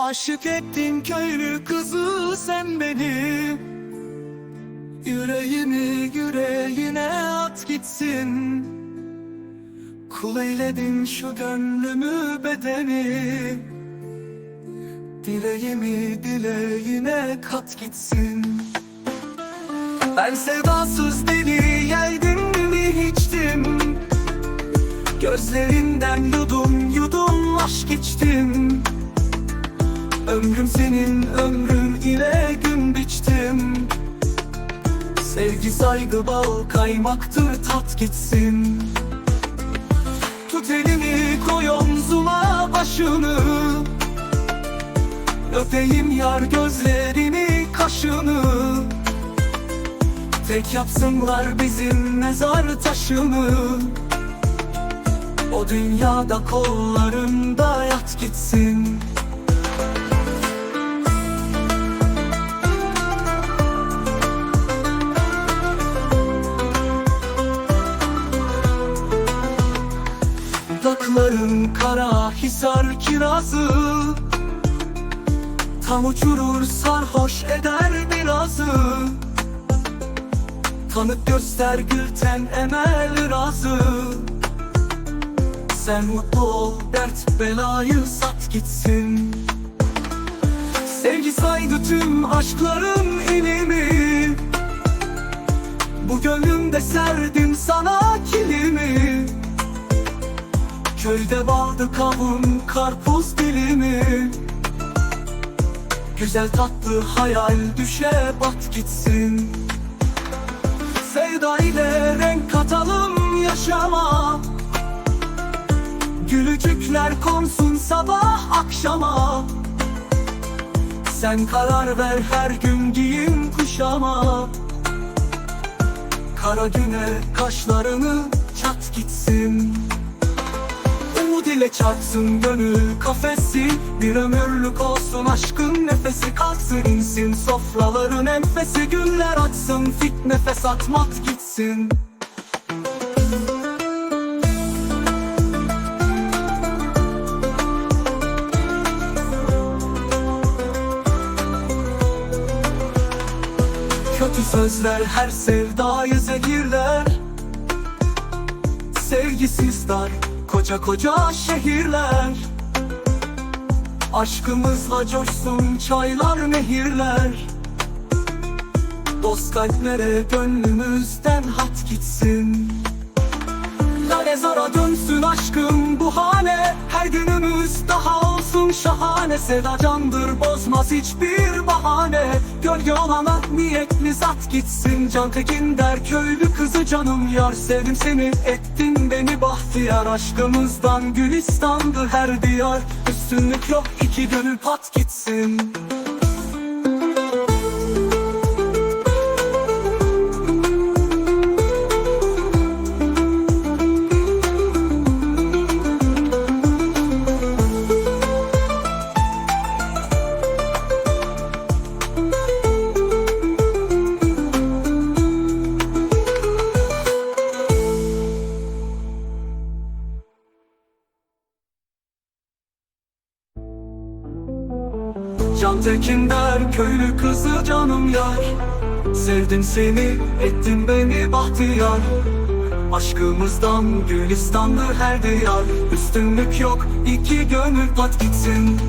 Aşık ettin köylü kızı sen beni. Yüreğimi yüreğine at gitsin. Kul eyledin şu gönlümü bedeni. Dileğimi dileğine kat gitsin. Ben sevdasız deli yeldin mi içtim Gözlerinden yudum yudum aşk içtim Ömrüm senin ömrün ile gün biçtim. Sevgi saygı bal kaymaktır tat gitsin. Tut elimi koy omzuma başını. Öpeyim yar gözlerini kaşını. Tek yapsınlar bizim mezar taşını. O dünyada kollarında yat gitsin Dudakların kara hisar kirazı. Tam uçurur sarhoş eder birazı. Tanık göster gülten emel razı. Sen mutlu ol dert belayı sat gitsin. Sevgi saydı tüm aşkların ilimi. Bu gönlümde serdim sana kilimi Köyde vardı kavun karpuz dilimi. Güzel tatlı hayal düşe bat gitsin. Sevda ile renk katalım yaşama. Gülücükler konsun sabah akşama. Sen karar ver her gün giyin kuşama. Kara güne kaşlarını çat gitsin ile çarpsın gönül kafesi Bir ömürlük olsun aşkın nefesi. Kalksın insin sofraların enfesi Güller açsın fitne fesat mat gitsin. Kötü sözler her sevdayı zehirler Sevgisiz dar koca koca şehirler. Aşkımızla coşsun çaylar nehirler. Dost kalplere gönlümüzden hat gitsin. Lale zara dönsün aşkım bu hane Her günümüz daha olsun şahane Sevda candır bozmaz hiçbir bahane. Gölge olana niyetli zat gitsin Can Tekin der köylü kızı canım yar. Sevdim seni ettin beni bahtiyar Aşkımızdan gülistandı her diyar. Üstünlük yok iki gönül pat gitsin Can Tekin der köylü kızı canım yar. Sevdim seni ettin beni bahtiyar. Aşkımızdan gülistanlı her diyar. Üstünlük yok iki gönül pat gitsin